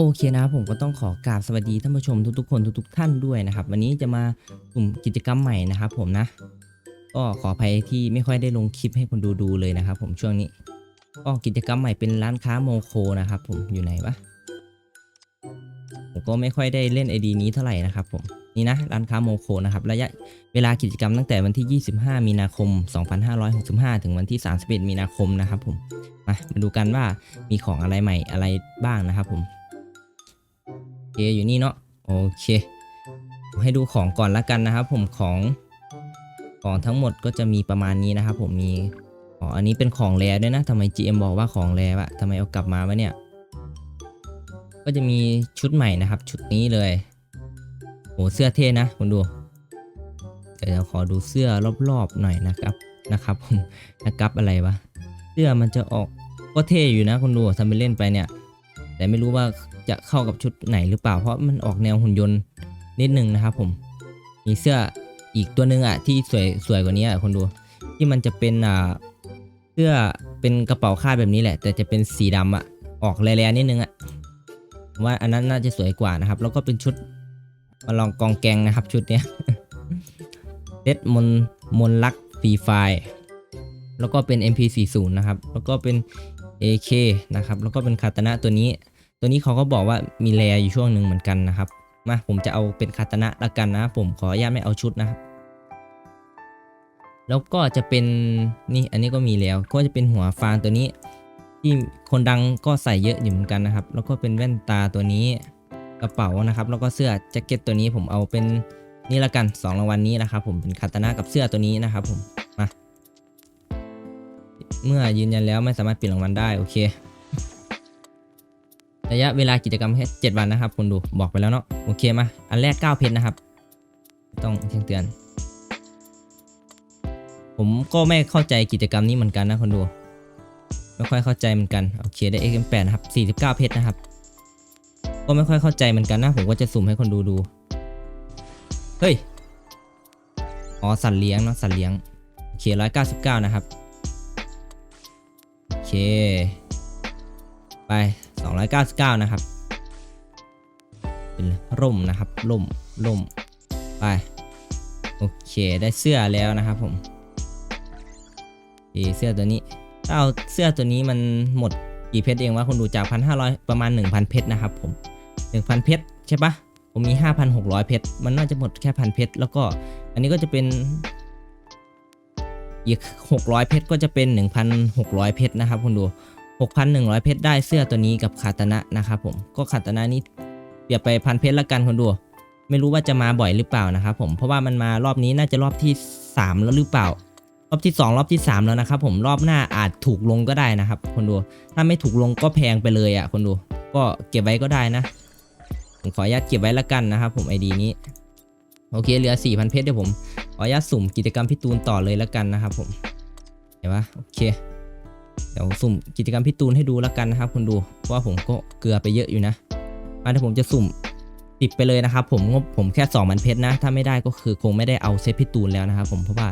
โอเคนะครับผมก็ต้องขอกราบสวัสดีท่านผู้ชมทุกๆคนทุกๆท่านด้วยนะครับ วันนี้จะมากลุ่มกิจกรรมใหม่นะครับ ผมนะ ก็ขออภัยที่ไม่ค่อยได้ลงคลิปให้คนดูดูเลยนะครับ ผมช่วงนี้ก็กิจกรรมใหม่เป็นร้านค้าโมโคนะครับ ผมอยู่ไหนวะผมก็ไม่ค่อยได้เล่นไอดีนี้เท่าไหร่นะครับ ผมนี่นะร้านค้าโมโคนะครับระยะเวลากิจกรรมตั้งแต่วันที่ 25 มีนาคม 2565 ถึงวันที่ 31 มีนาคมนะครับ ผมมามาดูกันว่ามีของอะไรใหม่อะไรบ้างนะครับ ผม อเคอยู่นี่เนาะโอเค ให้ดูของก่อนละกันนะครับ ผมของของทั้งหมดก็จะมีประมาณนี้นะครับ ผมมีอ๋ออันนี้เป็นของแรด้วยนะทำไม GM บอกว่าของแรวะทำไมเอากลับมาวะเนี่ย ก็จะมีชุดใหม่นะครับ ชุดนี้เลยโอ้เสื้อเท่นะคุณดูเดี๋ยวขอดูเสื้อรอบๆหน่อยนะครับนะครับผมนะครับอะไรวะเสื้อมันจะออกก็เท่อยู่นะคุณดูทำไปเล่นไปเนี่ย แต่ไม่รู้ว่าจะเข้ากับชุดไหนหรือเปล่า เพราะมันออกแนวหุ่นยนต์นิดนึงนะครับ ผม มีเสื้ออีกตัวหนึงอะที่สวยสวยกว่านี้อะคนดู ที่มันจะเป็นอ่าเสื้อเป็นกระเป๋าคาดแบบนี้แหละ แต่จะเป็นสีดำอะออกแร่ๆนิดนึงอะว่าอันนั้นน่าจะสวยกว่านะครับ แล้วก็เป็นชุดมาลองกองแกงนะครับ ชุดเนี้ยเซตมนมนลักฟรีไฟแล้วก็เป็น MP40 นะครับ แล้วก็เป็น AK นะครับ แล้วก็เป็นคาตนะตัวนี้ ตัวนี้เขาก็บอกว่ามีแรอยู่ช่วงหนึ่งเหมือนกันนะครับ มาผมจะเอาเป็นคาตนะละกันนะ ผมขออนุญาตไม่เอาชุดนะครับ แล้วก็จะเป็นนี่อันนี้ก็มีแล้ว ก็จะเป็นหัวฟางตัวนี้ ที่คนดังก็ใส่เยอะอยู่เหมือนกันนะครับ แล้วก็เป็นแว่นตาตัวนี้กระเป๋านะครับ แล้วก็เสื้อแจ็คเก็ตตัวนี้ผมเอาเป็นนี่ละกันสองรางวัลนี้นะครับ ผมเป็นคาตนะกับเสื้อตัวนี้นะครับ ผมมาเมื่อยืนยันแล้วไม่สามารถเปลี่ยนรางวัลได้โอเค ระยะเวลากิจกรรมแค่7วันนะครับคุณดูบอกไปแล้วเนาะโอเคมาอันแรก 9 เพชรนะครับ ต้องแจ้งเตือน ผมก็ไม่เข้าใจกิจกรรมนี้เหมือนกันนะคนดูไม่ค่อยเข้าใจเหมือนกันโอเคได้ XM8 นะครับ49 เพชรนะครับ ก็ไม่ค่อยเข้าใจเหมือนกันนะผมก็จะสุ่มให้คนดูดูเฮ้ยอ๋อสัตว์เลี้ยงเนาะสัตว์เลี้ยงโอเค199นะครับ โอเค ไป 299 นะครับ เป็นร่มนะครับร่มร่มไปโอเคได้เสื้อแล้วนะครับผมเสื้อตัวนี้ถ้าเอาเสื้อตัวนี้มันหมดกี่เพชรเองวะคุณดูจาก 1,500 ประมาณ 1,000 เพชรนะครับผม 1,000 เพชรใช่ปะผมมี 5,600 เพชรมันน่าจะหมดแค่พันเพชรแล้วก็อันนี้ก็จะเป็นอีก 600 เพชรก็จะเป็น 1,600 เพชรนะครับคุณดู 6,100 เพชรได้เสื้อตัวนี้กับคาตนะนะครับผมก็คาตนะนี่เปรียบไปพันเพชรละกันคุณดู ไม่รู้ว่าจะมาบ่อยหรือเปล่านะครับผมเพราะว่ามันมารอบนี้น่าจะรอบที่ 3 แล้วหรือเปล่า รอบที่ 2 รอบที่ 3 แล้วนะครับผมรอบหน้าอาจถูกลงก็ได้นะครับคนดูถ้าไม่ถูกลงก็แพงไปเลยอะคนดู ก็เก็บไว้ก็ได้นะผมขออนุญาตเก็บไว้ละกันนะครับผมไอดีนี้โอเคเหลือ 4,000 เพชรเดี๋ยวผมขออนุญาตสุ่มกิจกรรมพี่ตูนต่อเลยล้วกันนะครับผมเห็นปะโอเค เดี๋ยวสุ่มกิจกรรมพี่ตูนให้ดูแล้วกันนะครับคุณดูเพราะว่าผมก็เกลือไปเยอะอยู่นะมาเดี๋ยวผมจะสุ่มติดไปเลยนะครับ ผมงบผมแค่2มันเพชรนะ ถ้าไม่ได้ก็คือคงไม่ได้เอาเซตพี่ตูนแล้วนะครับ ผมเพราะว่า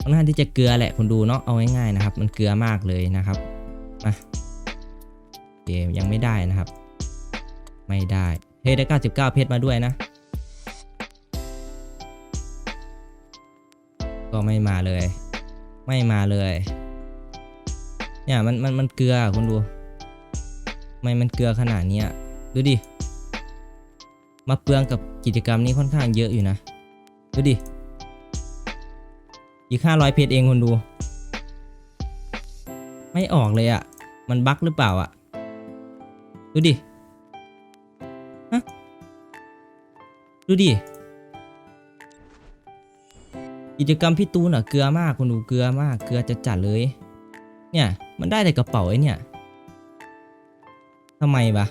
ค่อนข้างที่จะเกลือแหละคุณดูเนาะเอาง่ายๆนะครับ มันเกลือมากเลยนะครับมาโอเคยังไม่ได้นะครับ ไม่ได้เฮ้ยได้ 99 เพชรมาด้วยนะ ก็ไม่มาเลย ไม่มาเลย เนี่ยมันมันมันเกลือคุณดูทำไมมันเกลือขนาดนี้ดูดิ มาเปลืองกับกิจกรรมนี้ค่อนข้างเยอะอยู่นะ ดูดิ อีกห้าร้อยเพจเองคุณดู ไม่ออกเลยอะ่ะ มันบั๊กหรือเปล่าอะ่ะ ดูดิฮะดูดิกิจกรรมพี่ตูนอะเกลือมากคุณดูเกลือมากเกลือจะจัดเลย เนี่ยมันได้แต่กระเป๋าไอ้เนี่ยทำไมวะ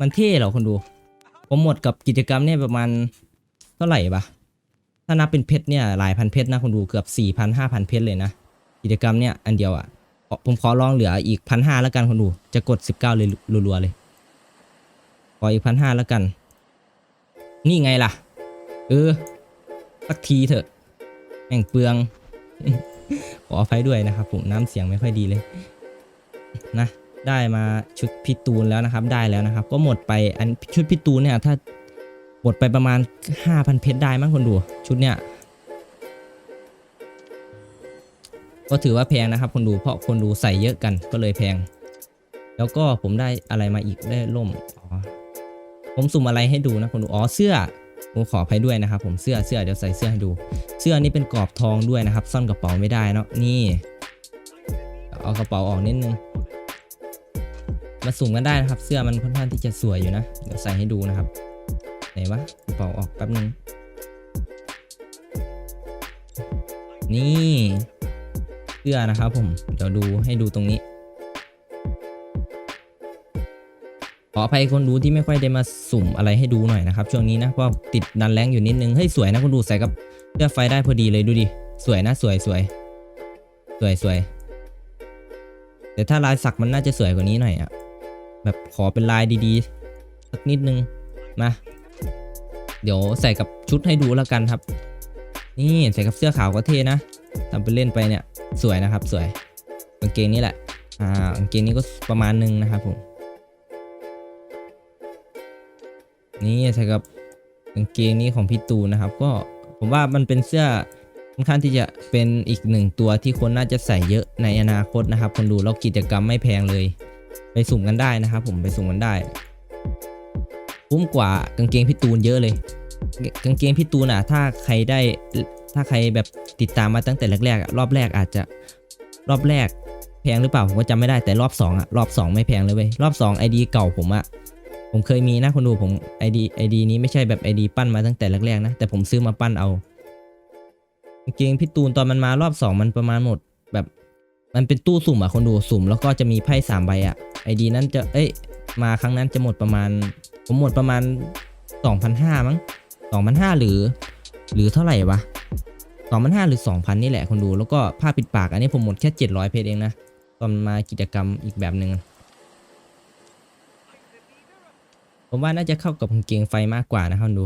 มันเท่เหรอคุณดู ผมหมดกับกิจกรรมเนี่ยประมาณเท่าไหร่ปะถ้านับเป็นเพชรเนี่ยหลายพันเพชรนะคุณดูเกือบ4 0 0 0 5,000เพชรเลยนะ กิจกรรมเนี่ยอันเดียวอะผมขอลองเหลืออีกพันห้าแล้วกันคุณดู จะกด 19 เลยรัวๆเลย ขออีกพันห้าแล้วกัน นี่ไงล่ะ เออสักทีเถอะแม่งเปลือง ขออภัยด้วยนะครับ ผมน้ำเสียงไม่ค่อยดีเลยนะได้มาชุดพี่ตูนแล้วนะครับ ได้แล้วนะครับ ก็หมดไปอันชุดพี่ตูนเนี่ยถ้าหมดไปประมาณ 5,000 เพชรได้มั้งคนดู ชุดเนี่ยก็ถือว่าแพงนะครับ คนดูเพราะคนดูใส่เยอะกันก็เลยแพง แล้วก็ผมได้อะไรมาอีกได้ล่มอ๋อผมสุ่มอะไรให้ดูนะคนดูอ๋อเสื้อ ผมขออภัยด้วยนะครับ ผมเสื้อเสื้อเดี๋ยวใส่เสื้อให้ดู เสื้อนี้เป็นกรอบทองด้วยนะครับ ซ่อนกระเป๋าไม่ได้เนาะนี่เอากระเป๋าออกนิดนึงมาสุ่มกันได้นะครับ เสื้อมันค่อนข้างที่จะสวยอยู่นะเดี๋ยวใส่ให้ดูนะครับไหนวะกระเป๋าออกแป๊บนึงนี่เสื้อนะครับผมเดี๋ยวดูให้ดูตรงนี้ ออภัยคนดูที่ไม่ค่อยได้มาสุ่มอะไรให้ดูหน่อยนะครับ ช่วงนี้นะเพราะติดดันแรงอยู่นิดนึงเฮ้ยสวยนะคนดูใส่กับเสื้อไฟได้พอดีเลยดูดิสวยนะสวยสวยสวยสวยแต่ถ้าลายสักมันน่าจะสวยกว่านี้หน่อยอะแบบขอเป็นลายดีๆสักนิดนึงมาเดี๋ยวใส่กับชุดให้ดูแล้วกันครับ นี่ใส่กับเสื้อขาวก็เท่นะทำไปเล่นไปเนี่ยสวยนะครับสวยกางเกงนี่แหละอ่ากางเกงนี้ก็ประมาณนึงนะครับผม นี่ใส่กับกางเกงนี้ของพี่ตูนะครับ ก็ผมว่ามันเป็นเสื้อค่อนข้างที่จะเป็นอีกหนึ่งตัวที่คนน่าจะใส่เยอะในอนาคตนะครับ คนดูแล้วกิจกรรมไม่แพงเลย ไปสุ่มกันได้นะครับ ผมไปสุ่มกันได้คุ้มกว่ากางเกงพี่ตูนเยอะเลย กางเกงพี่ตูนอะ ถ้าใครได้ถ้าใครแบบติดตามมาตั้งแต่แรกๆรอบแรกอาจจะรอบแรกแพงหรือเปล่าผมก็จำไม่ได้แต่รอบสองอะรอบสองไม่แพงเลยเว้ยรอบสองไอดีเก่าผมอะ ผมเคยมีนะคนดูผม ID ID นี้ไม่ใช่แบบ ID ปั้นมาตั้งแต่แรกๆนะ แต่ผมซื้อมาปั้นเอากางเกงพี่ตูนตอนมันมารอบ 2 มันประมาณหมดแบบ มันเป็นตู้สุ่มอะคนดูสุ่ม แล้วก็จะมีไพ่สามใบอะ ID นั้นจะเอ้ยมาครั้งนั้นจะหมดประมาณ ผมหมดประมาณ 2,500 มั้ง 2,500 หรือ หรือเท่าไหร่วะ 2,500 หรือ 2,000 นี่แหละคนดูแล้วก็ผ้าปิดปากอันนี้ผมหมดแค่ 700 เพจเองนะ ตอนมากิจกรรมอีกแบบหนึ่ง ผมว่าน่าจะเข้ากับกางเกงไฟมากกว่านะคนดู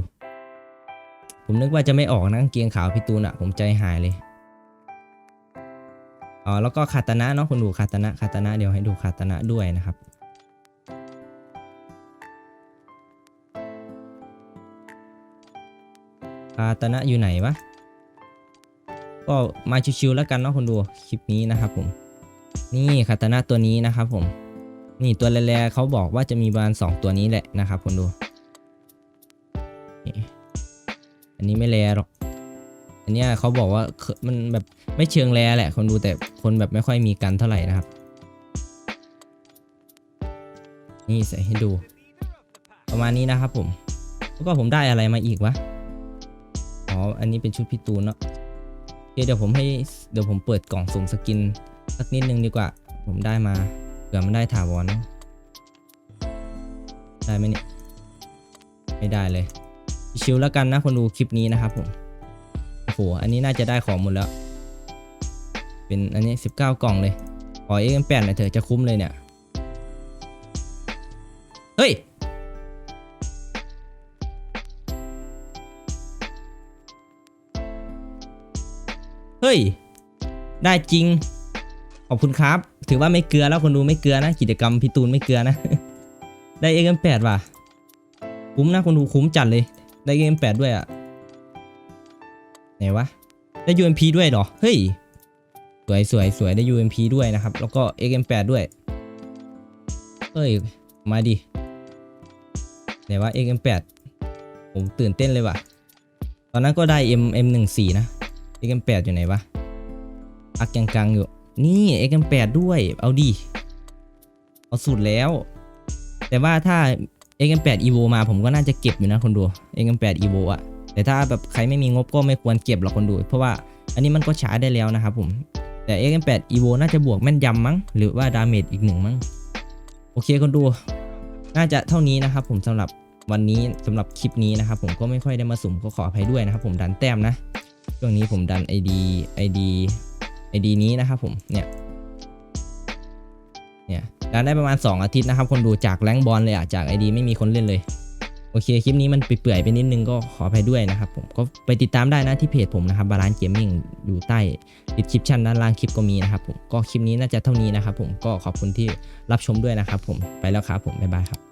ผมนึกว่าจะไม่ออกนะกางเกงขาวพี่ตูนอะผมใจหายเลยอ๋อแล้วก็คาตานะเนาะคนดูคาตานะคาตานะเดี๋ยวให้ดูคาตานะด้วยนะครับคาตานะอยู่ไหนวะก็มาชิวๆแล้วกันเนาะคนดูคลิปนี้นะครับผม นี่คาตานะตัวนี้นะครับผม นี่ตัวแร่ๆเขาบอกว่าจะมีประมาณสองตัวนี้แหละนะครับคนดู อันนี้ไม่แรหรอก อันนี้เขาบอกว่ามันแบบไม่เชิงแรแหละคนดูแต่คนแบบไม่ค่อยมีกันเท่าไหร่นะครับ นี่ใส่ให้ดู ประมาณนี้นะครับผมแล้วก็ผมได้อะไรมาอีกวะ อ๋อ อันนี้เป็นชุดพี่ตูนเนาะเดี๋ยวผมให้เดี๋ยวผมเปิดกล่องสุ่มสกินสักนิดนึงดีกว่า ผมได้มา ผื่อมันได้ถาวรนะได้ไหมเนี่ยไม่ได้เลย ชิวแล้วกันนะคนดูคลิปนี้นะครับผมโอ้โหอันนี้น่าจะได้ของหมดแล้ว เป็นอันนี้ 19 กล่องเลย ขอเอ็กแปดหน่อยเถอะจะคุ้มเลยเนี่ย เฮ้ย เฮ้ย ได้จริง ขอบคุณครับ ถือว่าไม่เกลือแล้วคนดูไม่เกลือนะ กิจกรรมพี่ตูนไม่เกลือนะ ได้เอ็มแปดว่ะ คุ้มนะคนดูคุ้มจัดเลย ได้เอ็มแปดด้วยอะไหนวะ ได้ UMP ด้วยเหรอ เฮ้ย สวยสวยสวยได้ UMP ด้วยนะครับ แล้วก็ XM8 ด้วย เฮ้ย มาดิ ไหนวะ XM8 ผมตื่นเต้นเลยว่ะ ตอนนั้นก็ได้ M M14 นะ XM8 อยู่ไหนวะอักกลางๆอยู่ นี่ XM8 ด้วย เอาดิเอาสุดแล้ว แต่ว่าถ้า XM8 Evo มาผมก็น่าจะเก็บอยู่นะคนดู XM8 Evo อะแต่ถ้าแบบใครไม่มีงบก็ไม่ควรเก็บหรอกคนดู เพราะว่าอันนี้มันก็ช้าได้แล้วนะครับผมแต่ XM8 Evo น่าจะบวกแม่นยำมั้ง หรือว่าดาเมจอีกหนึ่งมั้ง โอเคคนดู น่าจะเท่านี้นะครับผมสำหรับวันนี้สำหรับคลิปนี้นะครับผมก็ไม่ค่อยได้มาสุ่มก็ขออภัยด้วยนะครับผมดันแต้มนะ ช่วงนี้ผมดัน ID ID ID นี้นะครับผมเนี่ยเนี่ยดันได้ประมาณ 2 อาทิตย์นะครับ คนดูจากแรงบอลเลยอะจาก ID ไม่มีคนเล่นเลย โอเค คลิปนี้มันเปื่อยๆไปนิดนึงก็ขออภัยด้วยนะครับผมก็ไปติดตามได้นะที่เพจผมนะครับบาลานเกมมิ่งอยู่ใต้ดิสคริปชันด้านล่างคลิปก็มีนะครับผมก็คลิปนี้น่าจะเท่านี้นะครับผมก็ขอบคุณที่รับชมด้วยนะครับผมไปแล้วครับผมบ๊ายบายครับ